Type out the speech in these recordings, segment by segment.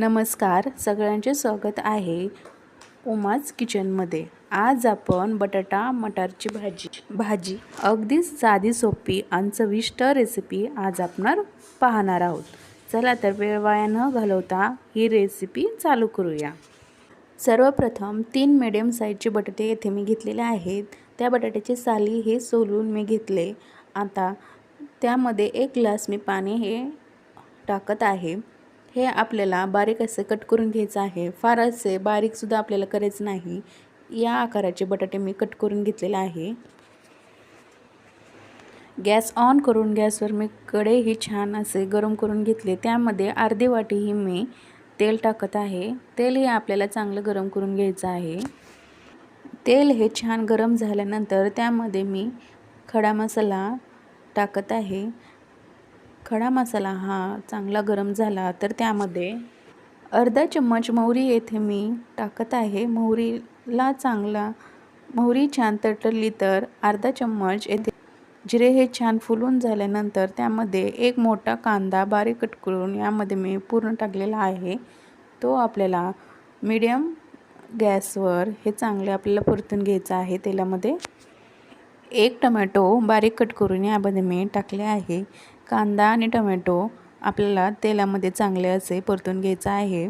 नमस्कार सगळ्यांचे स्वागत आहे उमाज किचनमध्ये. आज आपण बटाटा मटारची भाजी भाजी अगदी साधी सोपी आणि चविष्ट रेसिपी आज आपण पाहणार आहोत. चला तर वेळ वाया न घालवता ही रेसिपी चालू करूया. सर्वप्रथम तीन मिडियम साईजचे बटाटे येथे मी घेतलेले आहेत. त्या बटाट्याची साली हे सोलून मी घेतले. आता त्यामध्ये एक ग्लास मी पाणी हे टाकत आहे. हे आपल्याला बारीक असे कट करून घ्यायचं आहे. फार असे बारीकसुद्धा आपल्याला करायचं नाही. या आकाराचे बटाटे मी कट करून घेतलेले आहे. गॅस ऑन करून गॅसवर मी कढई छान असे गरम करून घेतले. त्यामध्ये अर्धी वाटी ही मी तेल टाकत आहे. तेल हे आपल्याला चांगलं गरम करून घ्यायचं आहे. तेल हे छान गरम झाल्यानंतर त्यामध्ये मी खडा मसाला टाकत आहे. खडा मसाला हा चांगला गरम झाला तर त्यामध्ये अर्धा चम्मच मोहरी येथे मी टाकत आहे. मोहरीला चांगला मोहरी छान तटली तर अर्धा चम्मच येथे जिरे हे छान फुलून झाल्यानंतर त्यामध्ये एक मोठा कांदा बारीक कट करून यामध्ये मी पूर्ण टाकलेला आहे. तो आपल्याला मीडियम गॅसवर हे चांगले आपल्याला परतून घ्यायचं आहे तेलामध्ये. एक टमॅटो बारीक कट करून यामध्ये मी टाकले आहे. कांदा आणि टोमॅटो आपल्याला तेलामध्ये चांगले असे परतून घ्यायचं आहे.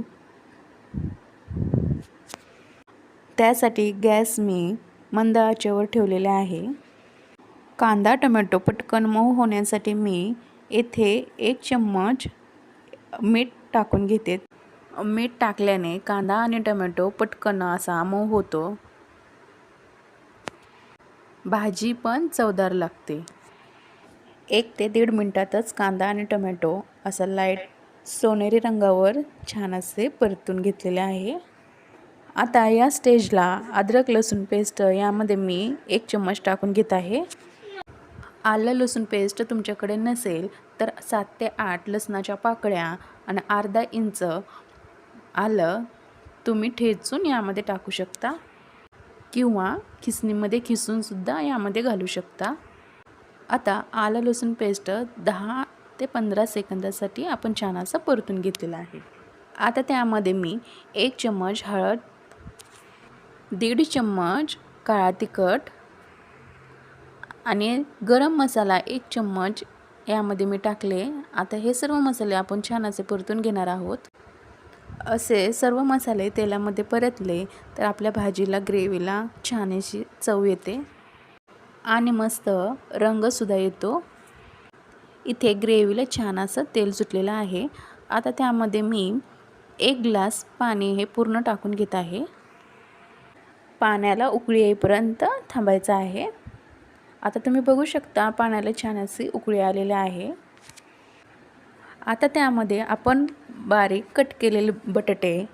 त्यासाठी गॅस मी मंद आचेवर ठेवलेले आहे. कांदा टोमॅटो पटकन मऊ होण्यासाठी मी येथे एक चम्मच मीठ टाकून घेते. मीठ टाकल्याने कांदा आणि टोमॅटो पटकन असा मऊ होतो. भाजी पण चवदार लागते. एक ते दीड मिनटातच कांदा आणि टमॅटो असा लाइट सोनेरी रंगावर छान असे परतून घेतलेले आहे. आता या स्टेजला अद्रक लसूण पेस्ट यामध्ये मी एक चम्मच टाकून घेत आहे. आलं लसूण पेस्ट तुमच्याकडे नसेल तर सात ते आठ लसणाच्या पाकळ्या आणि अर्धा इंच आलं तुम्ही ठेचून यामध्ये टाकू शकता. किंवा खिसणीमध्ये खिसूनसुद्धा यामध्ये घालू शकता. आता आलं लसूण पेस्ट दहा ते पंधरा सेकंदासाठी आपण छान असं परतून घेतलेलं आहे. आता त्यामध्ये मी एक चम्मच हळद दीड चम्मच काळा तिखट आणि गरम मसाला एक चम्मच यामध्ये मी टाकले. आता हे सर्व मसाले आपण छान असे परतून घेणार आहोत. असे सर्व मसाले तेलामध्ये परतले तर आपल्या भाजीला ग्रेव्हीला छान अशी चव येते. आणि मस्त रंगसुद्धा येतो. इथे ग्रेव्हीला छान असं तेल सुटलेलं आहे. आता त्यामध्ये मी एक ग्लास पाणी हे पूर्ण टाकून घेत आहे. पाण्याला उकळी येईपर्यंत थांबायचं आहे. आता तुम्ही बघू शकता पाण्याला छान अशी उकळी आलेली आहे. आता त्यामध्ये आपण बारीक कट केलेले बटाटे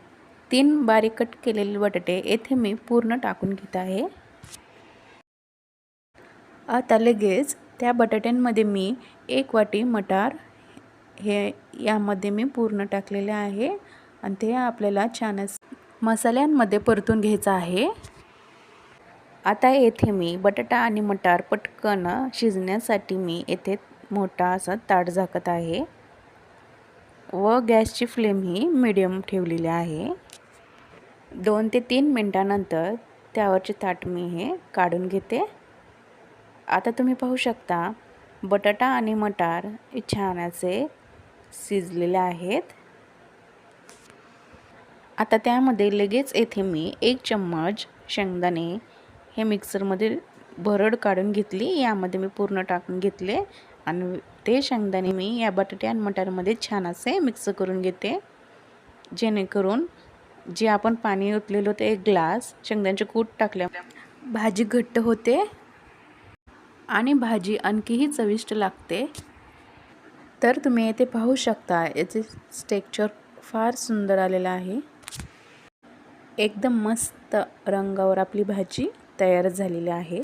तीन बारीक कट केलेले बटाटे येथे मी पूर्ण टाकून घेत आहे. आता लगेच त्या बटाट्यांमध्ये मी एक वाटी मटार हे यामध्ये मी पूर्ण टाकलेले आहे आणि ते आपल्याला छान मसाल्यांमध्ये परतून घ्यायचं आहे. आता येथे मी बटाटा आणि मटार पटकन शिजण्यासाठी मी येथे मोठा असा ताट झाकत आहे व गॅसची फ्लेम ही मिडियम ठेवलेली आहे. दोन ते तीन मिनटानंतर त्यावरचे ताट मी हे काढून घेते. आता तुम्ही पाहू शकता बटाटा आणि मटार हे छान असे शिजलेले आहेत. आता त्यामध्ये लगेच येथे मी एक चम्मच शेंगदाणे हे मिक्सरमध्ये भरड काढून घेतली. यामध्ये मी पूर्ण टाकून घेतले आणि ते शेंगदाणे मी या बटाटे आणि मटारमध्ये छान असे मिक्स करून घेते. जेणेकरून जे आपण पाणी ओतलेलं होतं एक ग्लास शेंगदाण्याचे कूट टाकल्या भाजी घट्ट होते. आणि भाजी आणखीही चविष्ट लागते. तर तुम्ही येथे पाहू शकता याचे स्टेक्चर फार सुंदर आलेलं आहे. एकदम मस्त रंगावर आपली भाजी तयार झालेली आहे.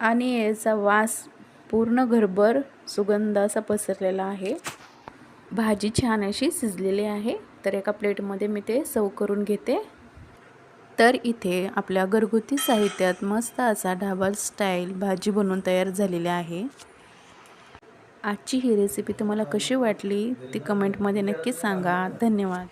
आणि याचा वास पूर्ण घरभर सुगंध असा पसरलेला आहे. भाजी छान अशी शिजलेली आहे. तर एका प्लेटमध्ये मी ते सव करून घेते. तर इथे आपल्या घरगुती साहित्यात मस्त असा ढाबा स्टाईल भाजी बनवून तयार झालेली आहे. आजची ही रेसिपी तुम्हाला कशी वाटली ती कमेंटमध्ये नक्की सांगा. धन्यवाद.